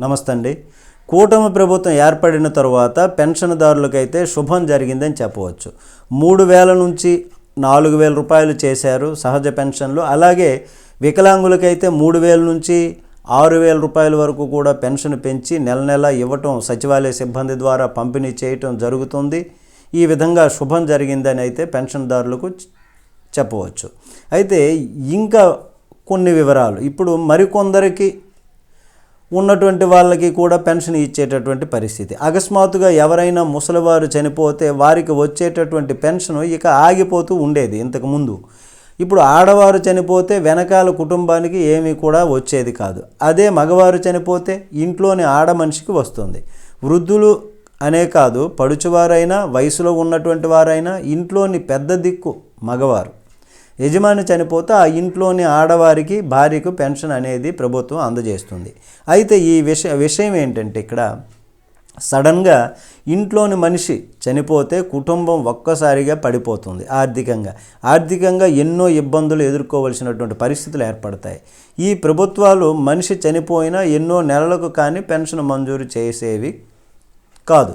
నమస్తే అండి కూటమి ప్రభుత్వం ఏర్పడిన తరువాత పెన్షన్దారులకైతే శుభం జరిగిందని చెప్పవచ్చు. మూడు వేల నుంచి నాలుగు వేల రూపాయలు చేశారు సహజ పెన్షన్లు. అలాగే వికలాంగులకైతే మూడు వేల నుంచి ఆరు వేల రూపాయల వరకు కూడా పెన్షన్ పెంచి నెల నెల ఇవ్వటం సచివాలయ సిబ్బంది ద్వారా పంపిణీ చేయటం జరుగుతుంది. ఈ విధంగా శుభం జరిగిందని అయితే పెన్షన్దారులకు చెప్పవచ్చు. అయితే ఇంకా కొన్ని వివరాలు. ఇప్పుడు మరికొందరికి ఉన్నటువంటి వాళ్ళకి కూడా పెన్షన్ ఇచ్చేటటువంటి పరిస్థితి. అకస్మాత్తుగా ఎవరైనా ముసలివారు చనిపోతే వారికి వచ్చేటటువంటి పెన్షన్ ఇక ఆగిపోతూ ఉండేది ఇంతకు ముందు. ఇప్పుడు ఆడవారు చనిపోతే వెనకాల కుటుంబానికి ఏమీ కూడా వచ్చేది కాదు. అదే మగవారు చనిపోతే ఇంట్లోని ఆడ మనిషికి వస్తుంది. వృద్ధులు అనే కాదు పడుచువారైనా వయసులో ఉన్నటువంటి వారైనా ఇంట్లోని పెద్ద దిక్కు మగవారు. యజమాని చనిపోతే ఆ ఇంట్లోని ఆడవారికి భార్యకు పెన్షన్ అనేది ప్రభుత్వం అందజేస్తుంది. అయితే ఈ విషయ విషయం ఏంటంటే ఇక్కడ సడన్గా ఇంట్లోని మనిషి చనిపోతే కుటుంబం ఒక్కసారిగా పడిపోతుంది ఆర్థికంగా. ఆర్థికంగా ఎన్నో ఇబ్బందులు ఎదుర్కోవలసినటువంటి పరిస్థితులు ఏర్పడతాయి. ఈ ప్రభుత్వాలు మనిషి చనిపోయినా ఎన్నో నెలలకు కానీ పెన్షన్ మంజూరు చేసేవి కాదు.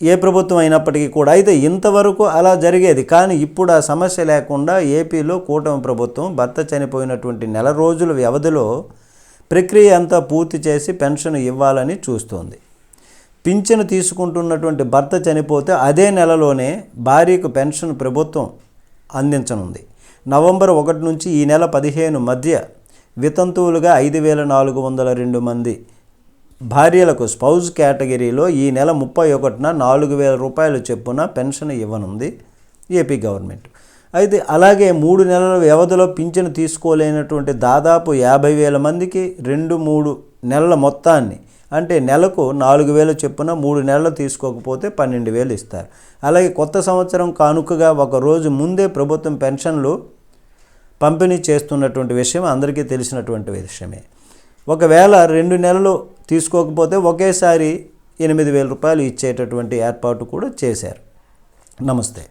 ఏ ప్రభుత్వం అయినప్పటికీ కూడా అయితే ఇంతవరకు అలా జరిగేది. కానీ ఇప్పుడు ఆ సమస్య లేకుండా ఏపీలో కూటమి ప్రభుత్వం భర్త చనిపోయినటువంటి నెల రోజుల వ్యవధిలో ప్రక్రియ అంతా పూర్తి చేసి పెన్షన్ ఇవ్వాలని చూస్తోంది. పింఛను తీసుకుంటున్నటువంటి భర్త చనిపోతే అదే నెలలోనే భార్యకు పెన్షన్ ప్రభుత్వం అందించనుంది. నవంబర్ ఒకటి నుంచి ఈ నెల పదిహేను మధ్య వితంతువులుగా ఐదు వేల నాలుగు వందల రెండు మంది భార్యలకు స్పౌజ్ కేటగిరీలో ఈ నెల ముప్పై ఒకటిన నాలుగు వేల రూపాయలు చొప్పున పెన్షన్ ఇవ్వనుంది ఏపీ గవర్నమెంట్. అయితే అలాగే మూడు నెలల వ్యవధిలో పింఛను తీసుకోలేనటువంటి దాదాపు యాభై వేల మందికి రెండు మూడు నెలల మొత్తాన్ని అంటే నెలకు నాలుగు వేలు చొప్పున మూడు నెలలు తీసుకోకపోతే పన్నెండు వేలు ఇస్తారు. అలాగే కొత్త సంవత్సరం కానుకగా ఒక రోజు ముందే ప్రభుత్వం పెన్షన్లు పంపిణీ చేస్తున్నటువంటి విషయం అందరికీ తెలిసినటువంటి విషయమే. ఒకవేళ రెండు నెలలు తీసుకోకపోతే ఒకేసారి ఎనిమిది వేల రూపాయలు ఇచ్చేటటువంటి ఏర్పాటు కూడా చేశారు. నమస్తే.